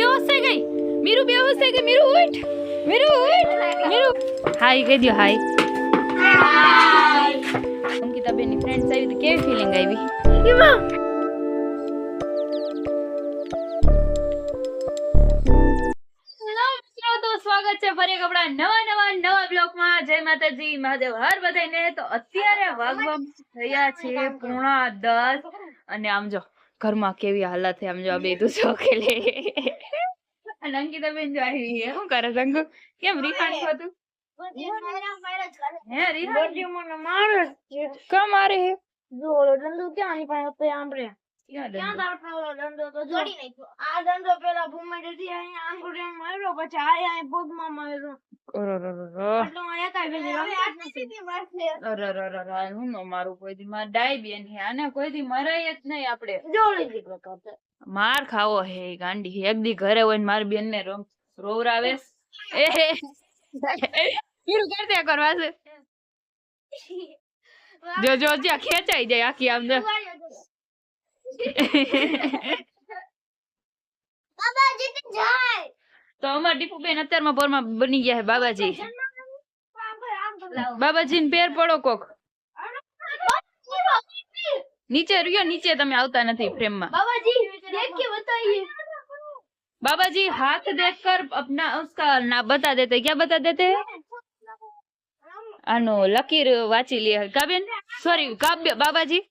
બેહોશ થઈ ગઈ મીરુ બેહોશ થઈ ગઈ મીરુ ઉઠ મીરુ ઉઠ મીરુ હાય કહી દો હાય અંકિતા બેનની ફ્રેન્ડ્સ આવી તો કેવી ફિલિંગ આવી હેલો મિત્રો તો સ્વાગત છે ફરી એક આપણા નવા નવા નવા બ્લોગમાં જય માતાજી મહાદેવ હર બધાને તો અત્યારે વાગવા થયા છે પૂણા દસ। અને આમ જો, ઘરમાં કેવી હાલત છે, આમ જો આ બે તો ચોકેલે અને અંકિતા બેન જો આવી છે શું કરે સંગુ કેમ રીફાણ થતું હે રીફાણ કા મારે હે? ક્યાં દંડો? મારું કોઈ દી? માર ડાઈ બેન હે આને કોઈ દી મરાય જ નહીં આપણે. માર ખાવો હે ગાંડી એક દી ઘરે હોય ને મારી બેન ને રોવરાવે. એ કરતે કરવા છે? જો જો ખેંચાઈ જાય આખી આમ. તો અમાર દીપુબેન અત્યારમાં પોરમાં બની ગયા છે બાબાજી બાબાજી ને પેર પડો કોક નીચે રહ્યો નીચે તમે આવતા નથી ફ્રેમ માં बाबा जी हाथ देखकर अपना उसका ना बता देते क्या बता देते આનો લકીર વાંચી લે કાબેન સોરી કાવ્ય બાબાજી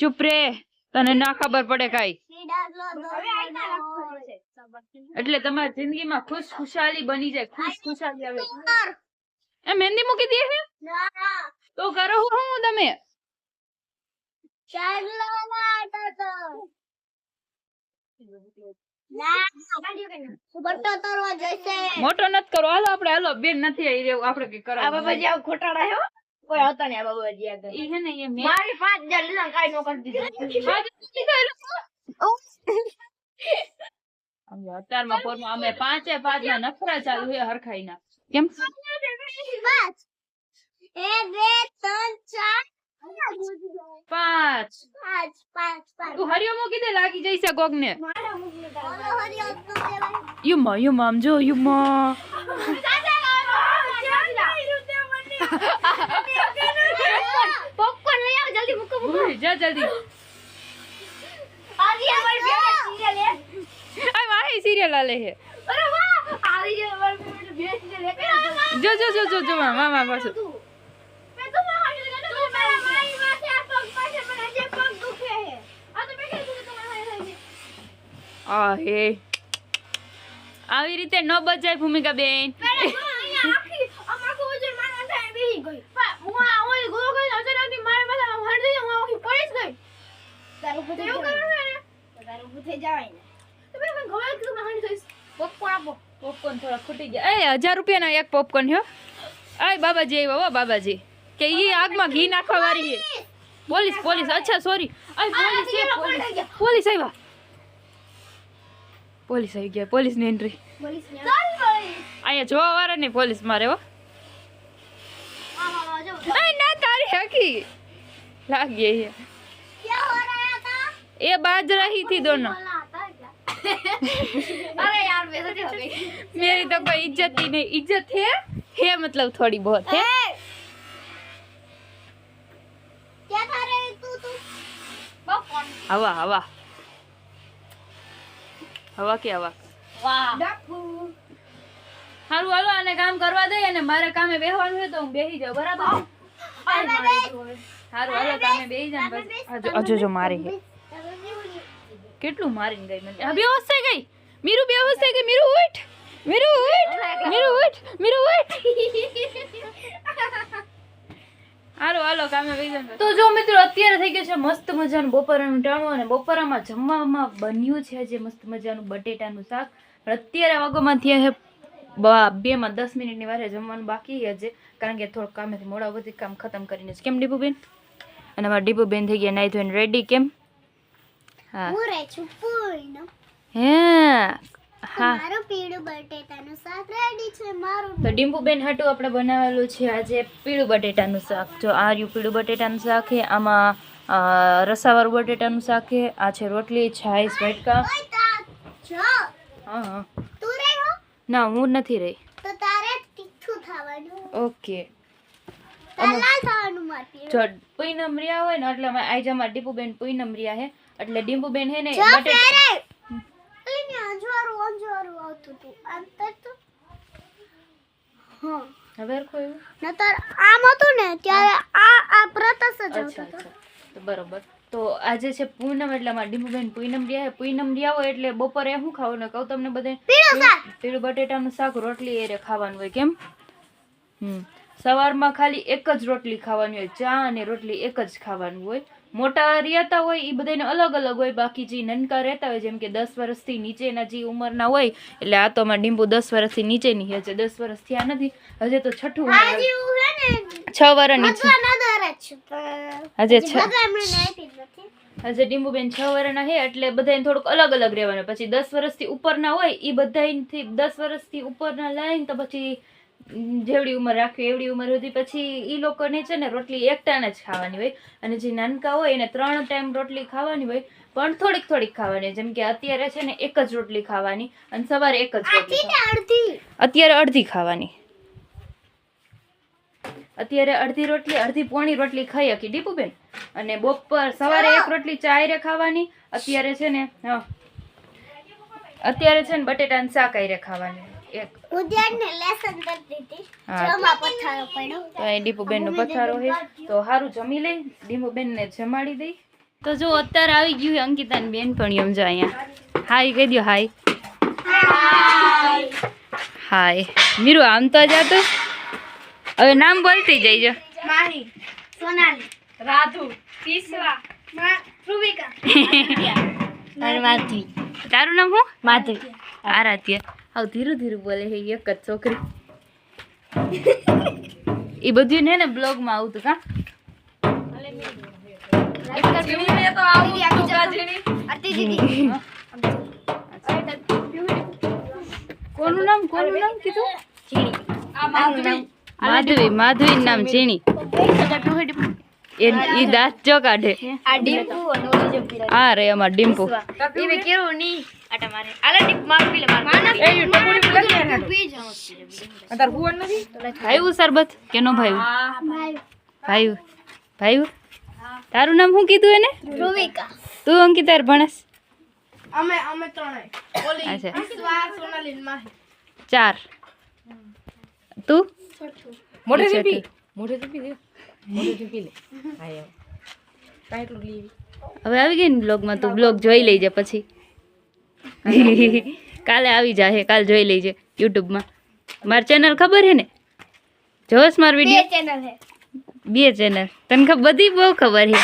ચૂપ રે. તને ના ખબર પડે કઈ. એટલે તમારી જિંદગીમાં ખુશ ખુશાલી બની જાય. ખુશ ખુશાલી આવે. એ મહેંદી મૂકી દે છે તો કરો હું તમે. મોટો નથી કરો. હાલો આપડે હાલો બેન નથી આવી રહ્યો. આપડે કઈ કરો ઈ હે ને એ મેં મારી પાંચ હજાર લીધા કાઈ નો કરી દીધું આમ જો અત્યારમાં પોરમાં અમે પાંચે પાંચ ના નખરા ચાલુ છે હરખાઈના. કેમ? એક બે ત્રણ ચાર. પાંચ. પાંચ પાંચ પાંચ. તું હરિયો મૂકી દે લાગી જઈશે કોક ને યુમા યુમા આમ જો યુમા. લઈ આવ જલ્દી મૂકો મૂકો ઉઈ, જા જલ્દી આવી અમારી ફેવરેટ સિરિયલ હે આ માહી સિરિયલ આલે છે અરે વાહ આવી જે અમારી ફેવરેટ બે સિરિયલ હે જો જો જો જો જો મા મા પાછું મેં તો મારી લગાડો તો મારા મારી માથે આ પગ પાસે મને જે પગ દુખે હે આ તો બેઠી છું તો મારા હાથે આ હે આવી રીતે ન બચાય ભૂમિકા બેન પેલા જો અહીંયા આખી અમારું વજન મારા માથે બેહી ગઈ પણ હું આ ઓય ગો ગઈ અચાનક મારા માથામાં હળ દઈ હું આખી પડી જ ગઈ તારું ઉભું થઈ જવાય તારું ઉભું થઈ જવાય ને તો મેં મને ખબર કે હું હળી જઈશ પોપકોર્ન આપો ફૂટી ગયા. એ હજાર રૂપિયાના એક પોપકોર્ન હો. અય બાબાજી આવ્યો હો બાબાજી. કે એ આગમાં ઘી નાખવા વાળી છે પોલીસ પોલીસ. અચ્છા સોરી અય પોલીસ પોલીસ. આવ્યા. પોલીસ આવી ગયા પોલીસની એન્ટ્રી અહીંયા જોવા વાળા નહીં પોલીસ મારે હો. ના તારી હકી. એ બાજરા થી દોનો. અરે बोला था क्या अरे यार बेइज्जती हो गई मेरी तो कोई इज्जत ही नहीं इज्जत है है मतलब थोड़ी बहुत है क्या खा रहे तू तू पॉपकॉर्न हवा हवा હવા કે હવા वाह डाकू સારું હાલો આને કામ કરવા દે અને મારે કામે બેહવાનું છે તો હું બેહી જાઉં બરાબર સારું હાલો કામે બેહી જાઉં ને પછી- આ જો- આ જો જો મારી છે કેટલું મારીને ગઈ મને આ બેહોશ થઈ ગઈ મીરુ બેહોશ થઈ ગઈ મીરુ ઉઠ. મીરુ ઉઠ. મીરુ ઉઠ. મીરુ ઉઠ. હાલો હાલો કામે બેહી તો જો મિત્રો અત્યારે થઈ ગયો છે મસ્ત મજાનું બપોરાનું ટાણું અને બપોરામાં જમવામાં બન્યું છે જે મસ્ત મજાનું બટેટાનું શાક. પણ અત્યારે વાગોમાં થયા છે બા- માં દસ મિનિટની વારે જમવાનું બાકી હજે. કારણ કે થોડુંક કામેથી મોડા બધી કામ ખતમ કરીને. કેમ ડીપુબેન? અને અમારા ડીપુબેન થઈ ગયા નાઈ ધોઈને રેડી કેમ? હા. પૂરે છું પૂર્ણ. હે. હા. મારું પીળું બટેટાનું શાક રેડી છે મારું તો ડીમ્પુબેન હાટુ આપણે બનાવેલું છે આજે પીળું બટેટાનું શાક. જો આ રહ્યું પીળું બટેટાનું શાક છે આમાં રસાવાળું બટેટાનું શાક છે આ છે રોટલી છાશ વટકા. હા હા. તું રહ્યો ના હું નથી રહી. તો તારે તીખું ખાવાનું. ઓકે. જો પૂનમ રહ્યા હોય ને એટલે આઈજામાં ડીપુબેન પૂનમ રહ્યા હે. એટલે ડીપુબેન હે ને બટેટા ફેરે અંજવારું અંજવાળું આવતું હતું. અંતર તો હા હવે કોઈ? નતર આમ હતું ને ત્યારે આ આ પ્રતસ જ આવતું તો બરોબર. તો આજે છે પૂનમ એટલે અમારા ડીમુબેન પૂનમ રહ્યા પૂનમ રહ્યા હોય એટલે બપોરે શું ખાવાનું કહું તમને બધે પીળું બટેટાનું શાક રોટલી એરે ખાવાનું હોય કેમ? હમ. સવારમાં ખાલી એક જ રોટલી ખાવાની હોય ચા અને રોટલી એક જ ખાવાનું હોય. મોટા રહેતા હોય એ બધાને અલગ અલગ હોય. બાકી જે નનકા રહેતા હોય જેમ કે દસ વર્ષથી નીચેના જે ઉંમરના હોય એટલે આ તો અમારા ડીંબુ દસ વર્ષથી નીચેની છે હજે દસ વર્ષ થયા નથી. હજે તો છઠ્ઠું છ વર્ષની હજે છ. હજે ડીંબુબેન છ વર્ષના હે એટલે બધાને થોડુંક અલગ અલગ રહેવાનું. પછી દસ વર્ષથી ઉપરના હોય એ બધાથી દસ વર્ષથી ઉપરના લાઈન તો પછી જેવડી ઉંમર રાખવી એવડી ઉંમર સુધી પછી એ લોકોને છે ને રોટલી એકટાને જ ખાવાની હોય. અને જે નાનકા હોય એને ત્રણ ટાઈમ રોટલી ખાવાની હોય પણ થોડીક થોડીક ખાવાની. જેમ કે અત્યારે છે ને એક જ રોટલી ખાવાની અને સવારે એક જ રોટલી અડધી. અત્યારે અડધી ખાવાની. અત્યારે અડધી રોટલી અડધી પોણી રોટલી ખાઈ હકી. દીપુબેન અને બપોર સવારે એક રોટલી ચાયરે ખાવાની અત્યારે છે ને હા. અત્યારે છે ને બટેટાનું શાક આયરે ખાવાની. એક. હું ને લેસન કરી દીધી. જમા પથારો પડ્યો. તો અહીં દીપુબેનનો પથારો છે. તો હારું જમી લઈ દીપુબેનને જમાડી દઈ. તો જો અત્યારે આવી ગયું છે અંકિતાની બેનપણી સમજો અહીંયા. હાય કહી દો હાય. હાય. મીરુ આમ તો જાતો? હવે નામ બોલતી જઈજો. માહી સોનાલી. રાધુ મા ધ્રુવિકા. તારું નામ શું? માધવી આરાધ્ય. હાવ ધીરું ધીરું બોલે છે એક જ છોકરી. એ બધું ને ને બ્લોગમાં આવતું કા કોનું નામ કોનું નામ કીધું? માધવી માધવી નામ ચીણી એ ઈ દાંત જો કાઢે. આ આ રે અમાર ડિમ્પુ કેવું ની? આટા મારે આલે ડીપ માર પીલે માર એ ટપુડી પીલે પી સરબત? કેનો ભાઈવું તારું નામ શું કીધું એને? ધ્રુવિકા. તું અંકિતાર ભણસ. અમે અમે ત્રણેય. ઓલી અચ્છા. સોનાલી માહી. ચાર. તું? પી પી દે. પી લે. એટલું હવે આવી ગઈ ને બ્લોગમાં તું. બ્લોગ જોઈ લેજે પછી. કાલે આવી જાહે કાલ જોઈ લેજે યુટ્યુબમાં. મારી ચેનલ ખબર હે ને? જોશ માર બે વીડિયો ચેનલ હે. બે ચેનલ તને ખબર બધી બહુ ખબર હે.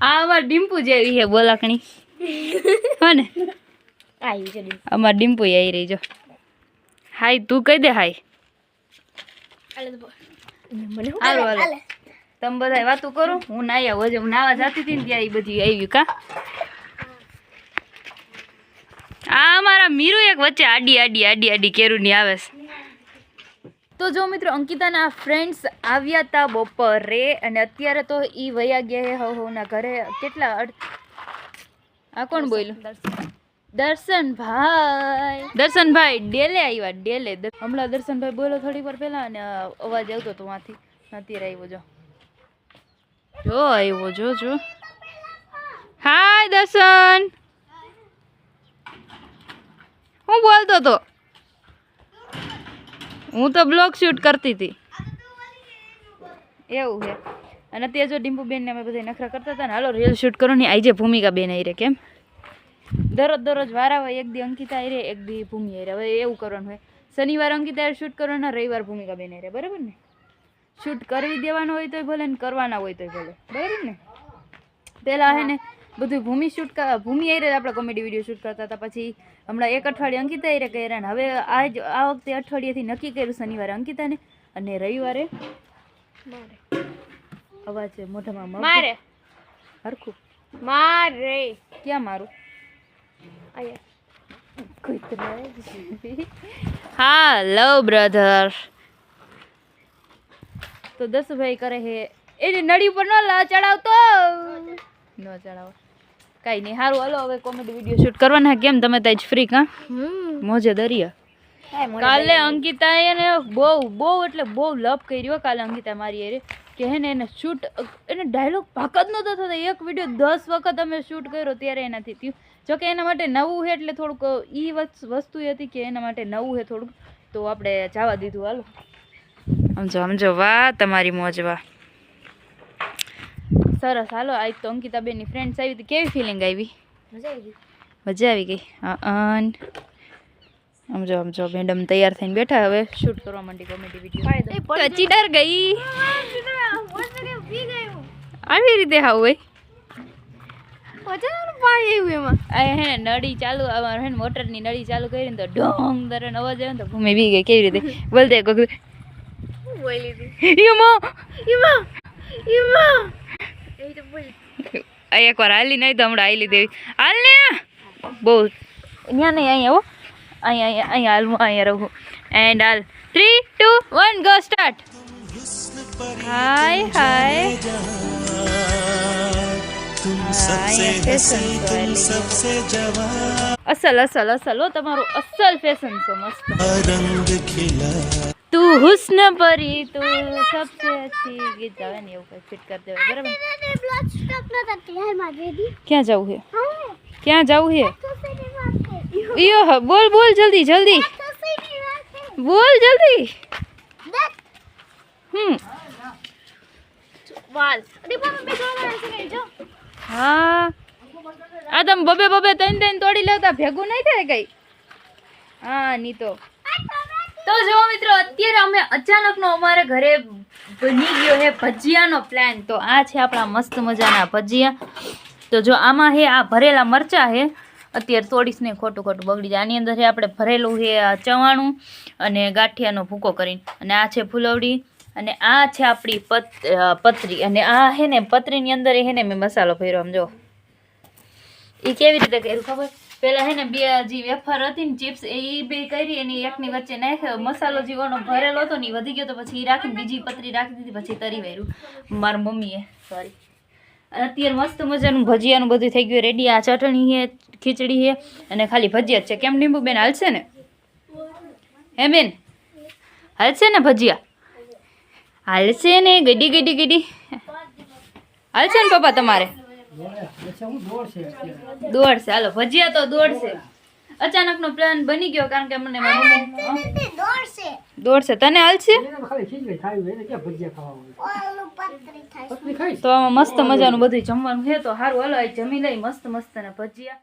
આ અમાર ડિમ્પુ જેવી હે બોલાકણી. હો ને? અમાર ડિમ્પુ આવી રહી જો. હાય તું કહી દે હાય. આલે તો મને હાલો હાલો. આલે તમે બધા વાતો કરો? હું નાયા વજે હું નાવા જતી હતી ને એ બધી આવી કા? આ અમારા મીરુ એક વચ્ચે આડી આડી આડી આડી કેરુની આવે છે. તો જો મિત્રો અંકિતાના ફ્રેન્ડ્સ આવ્યા હતા બપોરે અને અત્યારે તો એ વયા ગયા હે હવ હવના ઘરે. કેટલા અડ- આ કોણ બોલ્યું? દર્શનભાઈ. દર્શનભાઈ. ડેલે આવ્યા ડેલે. હમણાં દર્શનભાઈ બોલો થોડી વાર પહેલા અને અવાજ આવતો હતો ત્યાંથી અત્યારે આવ્યો જો. જો આવ્યો જો જો. હાય દર્શન. હું બોલતો તો. હું તો બ્લોગ શૂટ કરતી હતી. એવું છે. અને ત્યાં જો ડિમ્પુબેન ને અમે બધા નખરા કરતા હતા ને, હાલો રીલ શૂટ કરો ને આજે ભૂમિકા બેન આવી રે કેમ? દરરોજ દરરોજ વારા હોય એક દી અંકિતા આવી રે એક દી ભૂમિ આવી હવે એવું કરવાનું હોય. શનિવાર અંકિતા શૂટ કરવાના રવિવાર ભૂમિકા બેન આવી રે બરાબર ને? શૂટ કરી દેવાનો હોય તોય ભલે ને કરવાના હોય તોય ભલે, બરાબર ને? પહેલાં હે ને બધું ભૂમિ શૂટ ભૂમિ આવી આપણે કોમેડી વીડિયો શૂટ કરતા હતા. પછી હમણાં એક અઠવાડિયે અંકિતા આવી કર્યા ને. હવે આજ આ વખતે અઠવાડિયેથી નક્કી કર્યું શનિવારે અંકિતાને અને રવિવારે અવાજ મોઢામાં મારે. હરખું. મારે. ક્યાં મારું? આયા હા બ્રધર તો દસભાઈ કરે હે. એની નળી ઉપર ન લા ચડાવતો. ચડાવો કાંઈ નહીં. સારું હલો હવે કોમેડી વીડિયો શૂટ કરવાના. કેમ? તમે તો જ ફ્રી કા મોજે દરિયા કાલે અંકિતાએ ને બહુ બહુ એટલે બહુ લપ કર્યો કાલે અંકિતા મારી એરે કે હે ને એને શૂટ એને ડાયલોગ પાક જ નહોતો થતો. એક વીડિયો દસ વખત અમે શૂટ કર્યો ત્યારે એનાથી થયું. જો કે એના માટે નવું છે એટલે થોડુંક એ વસ્તુ એ હતી કે એના માટે નવું છે થોડુંક. તો આપણે જવા દીધું હાલો. સમજો સમજો. વાહ તમારી મોજ વાહ. સરસ. હાલો આજ તો અંકિતાબેનની ફ્રેન્ડ્સ આવી. હતી કેવી ફિલિંગ આવી? મજા આવી ગઈ. મજા આવી ગઈ? હા અન. સમજો સમજો મેડમ તૈયાર થઈને બેઠા. હવે શૂટ કરવા માંડી કોમેડી વીડિયો ચી ડર ગઈ. આવી રીતે હાવ હોય. પાણી આવ્યું એમાં. આ હે નળી ચાલુ અમારે હે મોટરની નળી ચાલુ કરીને તો ડોંગ દરન અવાજ આવે ને તો ભૂમિ બી ગઈ. કેવી રીતે? બોલતે કોક. બોલી ઈમા! ઈમા! બોલ આ એકવાર હાલી નહીં તો હમણાં હાલી દેવી. હાલ ને! બહુ અહીંયા નહીં, અહીંયા હો. અહીંયા અહીંયા અહીંયા હાલવું અહીંયા રહું. એન્ડ હાલ. Three two one go start hi hi અસલ અસલ અસલ હો, તમારું અસલ ફેશન છે મસ્ત. તું હુસ્ન પરી તું સબસે અચ્છી ગીત ગાવે ને એવું કઈ ફિટ કરી દેવાય બરાબર બ્લડ સ્ટોક નતા તૈયારમાં બેબી ક્યાં જવું છે હા ક્યાં જવું છે તો સેની વાત છે ઈયો હ, બોલ બોલ જલ્દી જલ્દી તો સેની વાત છે બોલ જલ્દી દેખ હમ વાલ અરે બાબા બે જોવા છે જો હા આ તમે બબે બબે ત્રણ ત્રણ તોડી લેતા ભેગું નહીં થાય કઈ હા ની તો તો જો મિત્રો, અત્યારે અમે અચાનકનો અમારે ઘરે બની ગયો છે ભજીયાનો પ્લાન તો આ છે આપણા મસ્ત મજાના ભજીયા. તો જો આમાં હે આ ભરેલા મરચાં છે અત્યારે તોડીશ ને ખોટું ખોટું બગડી જાય. આની અંદર છે આપણે ભરેલું છે ચવાણું અને ગાંઠિયાનો ભૂકો કરીને. અને આ છે ફૂલવડી. અને આ છે આપણી પત પતરી. અને આ હે ને પતરીની અંદર હે ને મેં મસાલો ભર્યો. આમ જો. એ કેવી રીતે કર્યું ખબર? પેલા હે ને બે જે વેફર હતી ને ચિપ્સ, એ બે કરી એની એકની વચ્ચે નાખ્યો. મસાલો જીવાનો ભરેલો હતો ને વધી ગયો તો પછી એ રાખીને બીજી પતરી રાખી દીધી, પછી તરી વાર્યું મારી મમ્મીએ સોરી અને અત્યારે મસ્ત મજાનું ભજીયાનું બધું થઈ ગયું. રેડી. આ ચટણી છે ખીચડી છે અને ખાલી ભજીયા જ છે. કેમ લીંબુ બેન હાલશે ને? હે બેન? હાલશે ને ભજીયા? હાલશે ને? ગડી ગડી ગડી. હાલશે ને પપ્પા તમારે? દોડશે હાલો ભજીયા તો દોડશે અચાનક નો પ્લાન બની ગયો કારણ કે મને દોડશે દોડશે તને હાલશે ઓલું પતરી થાય. તો આમાં મસ્ત મજાનું બધું જમવાનું છે. તો સારું હાલો આ જમી લઈ મસ્ત મસ્ત ને ભજીયા.